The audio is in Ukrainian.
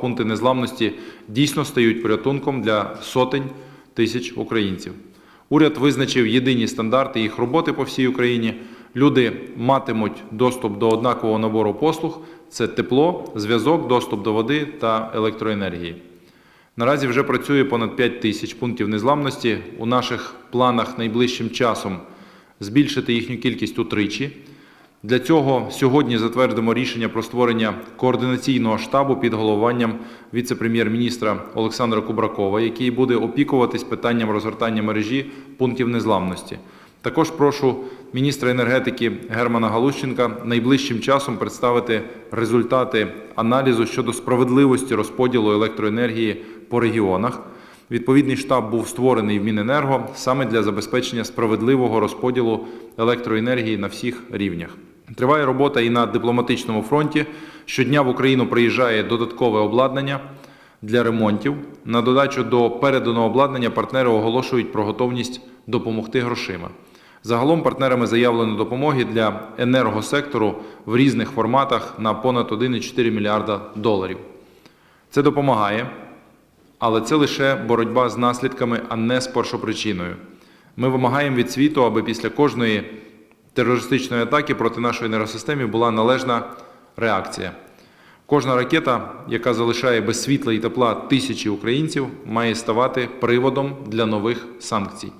Пункти незламності дійсно стають порятунком для сотень тисяч українців. Уряд визначив єдині стандарти їх роботи по всій Україні. Люди матимуть доступ до однакового набору послуг: це тепло, зв'язок, доступ до води та електроенергії. Наразі вже працює понад 5 тисяч пунктів незламності. У наших планах найближчим часом збільшити їхню кількість утричі. Для цього сьогодні затвердимо рішення про створення координаційного штабу під головуванням віце-прем'єр-міністра Олександра Кубракова, який буде опікуватись питанням розгортання мережі пунктів незламності. Також прошу міністра енергетики Германа Галущенка найближчим часом представити результати аналізу щодо справедливості розподілу електроенергії по регіонах. Відповідний штаб був створений в Міненерго саме для забезпечення справедливого розподілу електроенергії на всіх рівнях. Триває робота і на дипломатичному фронті. Щодня в Україну приїжджає додаткове обладнання для ремонтів. На додачу до переданого обладнання партнери оголошують про готовність допомогти грошима. Загалом партнерами заявлено допомоги для енергосектору в різних форматах на понад 1,4 мільярда доларів. Це допомагає, але це лише боротьба з наслідками, а не з першопричиною. Ми вимагаємо від світу, аби після кожної терористичної атаки проти нашої енергосистеми була належна реакція. Кожна ракета, яка залишає без світла і тепла тисячі українців, має ставати приводом для нових санкцій.